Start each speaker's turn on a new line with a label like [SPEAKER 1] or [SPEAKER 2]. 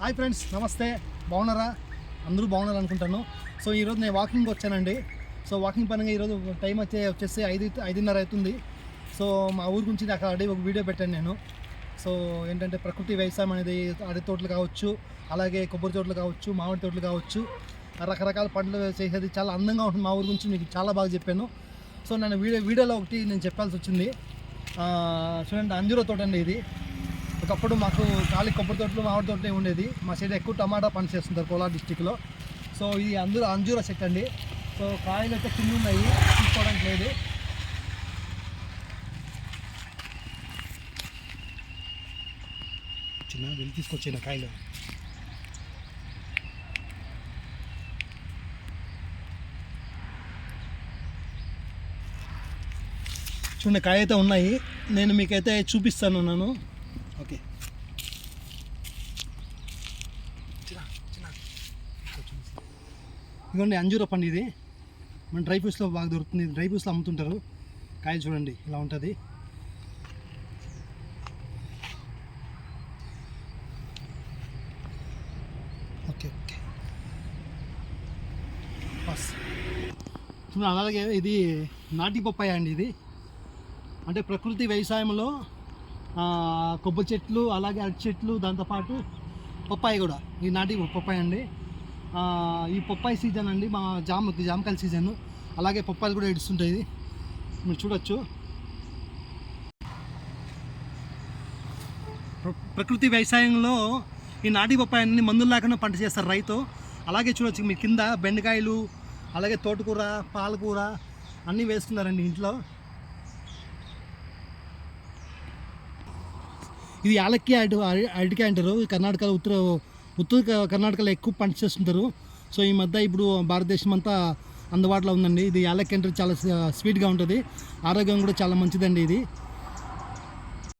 [SPEAKER 1] Hi friends నమస్తే. బాగున్నారా? అందరూ బాగున్నారు అనుకుంటాను. సో ఈరోజు నేను వాకింగ్కి వచ్చానండి. సో వాకింగ్ పరంగా ఈరోజు టైం వచ్చే వచ్చేసి ఐదు ఐదున్నర అవుతుంది. సో మా ఊరి గురించి నాకు ఆల్రెడీ ఒక వీడియో పెట్టాను నేను. సో ఏంటంటే ప్రకృతి వ్యవసాయం అనేది అడవి తోటలు కావచ్చు అలాగే కొబ్బరి తోటలు కావచ్చు మామిడి తోటలు కావచ్చు రకరకాల పంటలు చేసేది చాలా అందంగా ఉంటుంది మా ఊరి గురించి మీకు చాలా బాగా చెప్పాను. సో నేను వీడియో వీడియోలో ఒకటి నేను చెప్పాల్సి వచ్చింది. చూడండి అంజూర తోట అండి ఇది. ఒకప్పుడు మాకు ఖాళీ కొబ్బరి తోటలు మామిడి తోటలే ఉండేది. మా సైడ్ ఎక్కువ టమాటా పని చేస్తుంటారు కోలార్ డిస్టిక్లో. సో ఇది అంజూర అంజూర చెట్టు అండి. సో కాయలు అయితే కింద ఉన్నాయి. తీసుకోవడానికి లేదు. చిన్న వెళ్ళి తీసుకొచ్చిన కాయలు. చూడండి కాయ అయితే ఉన్నాయి. నేను మీకైతే చూపిస్తాను నన్ను. ఓకే. ఇదిగోండి అంజూర పండు ఇది. మన డ్రై ఫ్రూట్స్లో బాగా దొరుకుతుంది. డ్రై ఫ్రూట్స్లో అమ్ముతుంటారు. కాయలు చూడండి ఇలా ఉంటుంది. Okay okay. బస్. అలాగే ఇది నాటి పప్పాయ అండి ఇది. అంటే ప్రకృతి వ్యవసాయంలో కొబ్బరి చెట్లు అలాగే అరటి చెట్లు దాంతోపాటు పప్పాయి కూడా. ఈ నాటి పప్పాయి అండి. ఈ పప్పాయి సీజన్ అండి మా జామ జామకాయల సీజన్. అలాగే పప్పాయిలు కూడా ఇడుస్తుంటాయి మీరు చూడొచ్చు. ప్రకృతి వ్యవసాయంలో ఈ నాటి పప్పాయన్ని మందులు లేకుండా పంట చేస్తారు రైతు. అలాగే చూడొచ్చు మీ కింద బెండకాయలు అలాగే తోటకూర పాలకూర అన్నీ వేస్తున్నారండి ఇంట్లో. ఇది యాలక్కి అరటి అరటికాయ అంటారు. కర్ణాటక కర్ణాటకలో ఉత్తర ఉత్తర క- కర్ణాటకలో ఎక్కువ పంట చేస్తుంటారు. సో ఈ మధ్య ఇప్పుడు భారతదేశం అంతా అందుబాటులో ఉందండి. ఇది యాలక్కి అంటే చాలా స్వీట్గా ఉంటుంది. ఆరోగ్యం కూడా చాలా మంచిదండి ఇది.